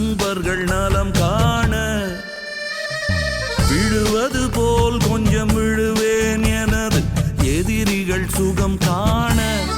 நண்பர்கள் நலம் காண. விழுவது போல் கொஞ்சம் விழுவேன் எனது எதிரிகள் சுகம் காண.